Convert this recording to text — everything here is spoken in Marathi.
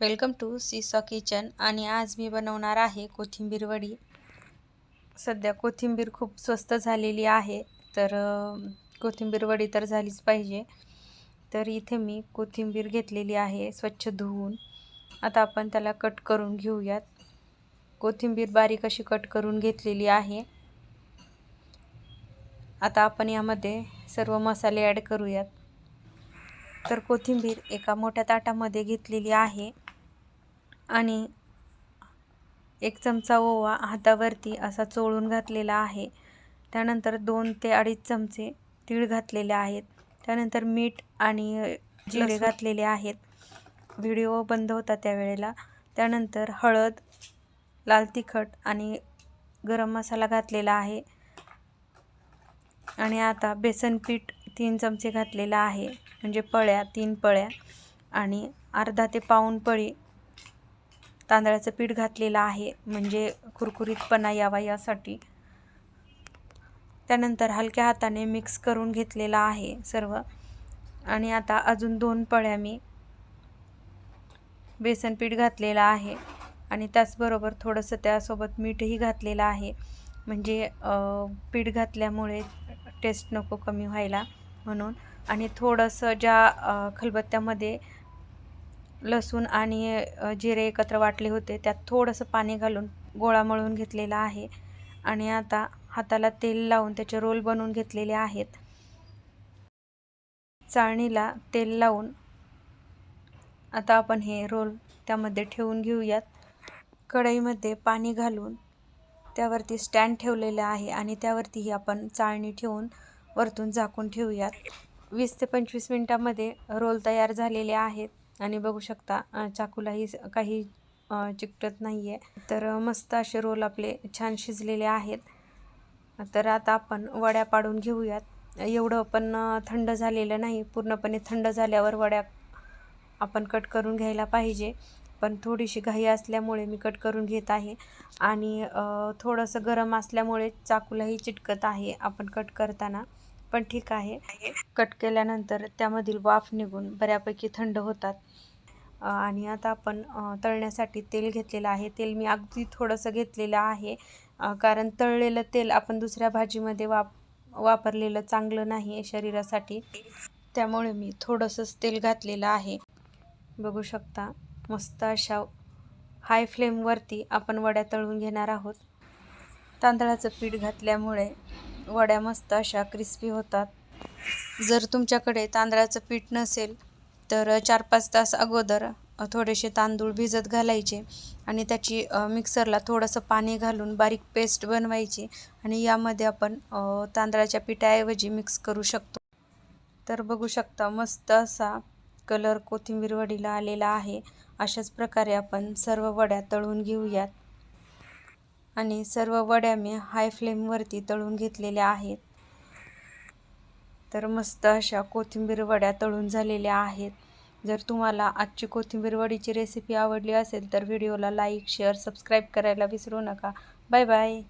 Welcome to seesaw kitchen. आणि आज मी बनवणार आहे कोथिंबीर वडी. सध्या कोथिंबीर खूप स्वस्त झालेली आहे तर कोथिंबीर वडी तर झालीच पाहिजे. तर इथे मी कोथिंबीर घेतलेली आहे स्वच्छ धुवून. आता आपण त्याला कट करून घेऊयात. कोथिंबीर बारीक अशी कट करून घेतलेली आहे. आता आपण यामध्ये सर्व मसाले ॲड करूयात. तर कोथिंबीर एका मोठ्या ताटामध्ये घेतलेली आहे. आणि एक चमचा ओवा हातावरती असा चोळून घातलेला आहे. त्यानंतर दोन ते अडीच चमचे तीळ घातलेले आहेत. त्यानंतर मीठ आणि जिरे घातलेले आहेत. व्हिडिओ बंद होता त्यावेळेला त्यानंतर हळद लाल तिखट आणि गरम मसाला घातलेला आहे. आणि आता बेसन पीठ तीन चमचे घातलेला आहे. म्हणजे पळ्या तीन पळ्या आणि अर्धा ते पाऊण पळी तांदळाचं पीठ घातलेलं आहे. म्हणजे कुरकुरीतपणा यावा यासाठी. त्यानंतर हलक्या हाताने मिक्स करून घेतलेला आहे सर्व. आणि आता अजून दोन पळ्या मी बेसन पीठ घातलेलं आहे. आणि त्याचबरोबर थोडंसं त्यासोबत मीठही घातलेलं आहे. म्हणजे पीठ घातल्यामुळे टेस्ट नको कमी व्हायला म्हणून. आणि थोडंसं ज्या खलबत्त्यामध्ये लसूण आणि जिरे एकत्र वाटले होते. त्यात थोडंसं पाणी घालून गोळा मळून घेतलेला आहे. आणि आता हाताला तेल लावून त्याचे रोल बनवून घेतलेले आहेत. चाळणीला तेल लावून आता आपण हे रोल त्यामध्ये ठेवून घेऊयात. कढईमध्ये पाणी घालून त्यावरती स्टँड ठेवलेलं आहे आणि त्यावरतीही आपण चाळणी ठेवून वरतून झाकून ठेवूयात. वीस ते पंचवीस मिनटामध्ये रोल तयार झालेले आहेत. आणि बघू शकता चाकूलाही काही चिकटत नाही आहे तर मस्त असे रोल आपले छान शिजलेले आहेत. तर आता आपण वड्या पाडून घेऊयात. एवढं पण थंड झालेलं नाही. पूर्णपणे थंड झाल्यावर वड्या आपण कट करून घ्यायला पाहिजे. पण थोडीशी घाई असल्यामुळे मी कट करून घेत आहे. आणि थोडंसं गरम असल्यामुळे चाकूलाही चिटकत आहे आपण कट करताना. पण ठीक आहे. कट केल्यानंतर त्यामधील वाफ निघून बऱ्यापैकी थंड होतात. आणि आता आपण तळण्यासाठी तेल घेतलेलं आहे. तेल मी अगदी थोडंसं घेतलेलं आहे. कारण तळलेलं तेल आपण दुसऱ्या भाजीमध्ये वाप वापरलेलं चांगलं नाही शरीरासाठी. त्यामुळे मी थोडंसंच तेल घातलेलं आहे. बघू शकता मस्त अशा हाय फ्लेमवरती आपण वड्या तळून घेणार आहोत. तांदळाचं पीठ घातल्यामुळे वड्या मस्त अशा क्रिस्पी होतात. जर तुमच्याकडे तांदळाचं पीठ नसेल तर चार पाच तास अगोदर थोडेसे तांदूळ भिजत घालायचे आणि त्याची मिक्सरला थोडंसं पाणी घालून बारीक पेस्ट बनवायची आणि यामध्ये आपण तांदळाच्या पिठाऐवजी मिक्स करू शकतो. तर बघू शकता मस्त असा कलर कोथिंबीर वडीला आलेला आहे. अशाच प्रकारे आपण सर्व वड्या तळून घेऊयात. आणि सर्व वड्या मी हाय फ्लेमवरती तळून घेतलेल्या आहेत. तर मस्त अशा कोथिंबीर वड्या तळून झालेल्या आहेत. जर तुम्हाला आजची कोथिंबीर वडीची रेसिपी आवडली असेल तर व्हिडिओला लाईक शेअर सबस्क्राईब करायला विसरू नका. Bye bye